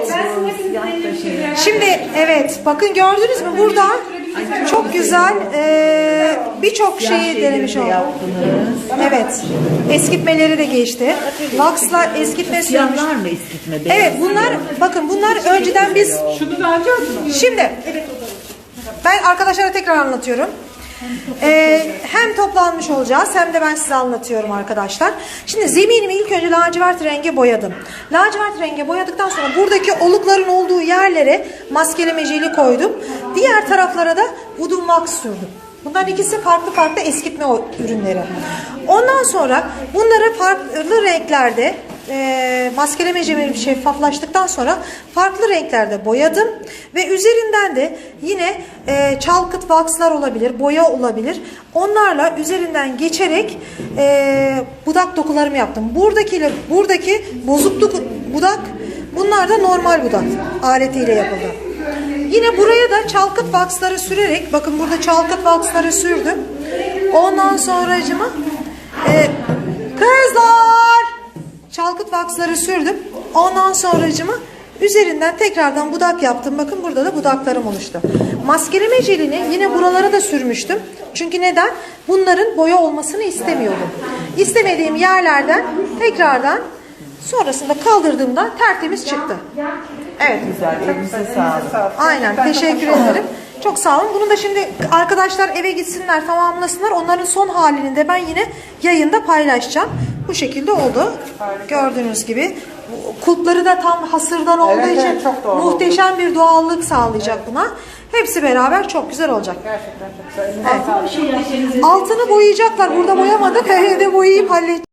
Evet. Şimdi evet bakın gördünüz mü burada çok güzel e, birçok şeyi denemiş olduk. Evet. Eskitmeleri de geçti. Wax'la eskitme sürmüş. Siyahlar mı eskitme? Evet bunlar bakın bunlar önceden biz Şunu da alacağız mı? Şimdi ben arkadaşlara tekrar anlatıyorum. Ee, hem toplanmış olacağız hem de ben size anlatıyorum arkadaşlar. Şimdi zeminimi ilk önce lacivert renge boyadım. Lacivert renge boyadıktan sonra buradaki olukların olduğu yerlere maskeleme jeli koydum. Diğer taraflara da Voodoo Wax sürdüm. Bunların ikisi farklı farklı eskitme ürünleri. Ondan sonra bunları farklı renklerde e, maskeleme jeli şeffaflaştıktan sonra farklı renklerde boyadım ve üzerinden de yine e, çalkıt waxlar olabilir, boya olabilir. Onlarla üzerinden geçerek e, budak dokularımı yaptım. Buradakiyle buradaki bozukluk budak bunlar da normal budak aletiyle yapıldı. Yine buraya da çalkıt waxları sürerek bakın burada çalkıt waxları sürdüm. Ondan sonracıma e, kızlar çalkıt vaksları sürdüm. Ondan sonracıma üzerinden tekrardan budak yaptım. Bakın burada da budaklarım oluştu. Maskeleme jelini yine buralara da sürmüştüm. Çünkü neden? Bunların boya olmasını istemiyordum. İstemediğim yerlerden tekrardan sonrasında kaldırdığımda tertemiz çıktı. Evet. Güzel, elinize sağlık. Aynen teşekkür ederim. Çok sağ olun. Bunu da şimdi arkadaşlar eve gitsinler tamamlasınlar. Onların son halini de ben yine yayında paylaşacağım. Bu şekilde oldu. Gördüğünüz gibi. Kulpları da tam hasırdan olduğu Evet, için evet, çok doğal muhteşem bir doğallık sağlayacak buna. Hepsi beraber çok güzel olacak. Gerçekten çok güzel. Sağlık. Altını boyayacaklar. Burada boyamadık. Evde boyayıp halledeceğiz.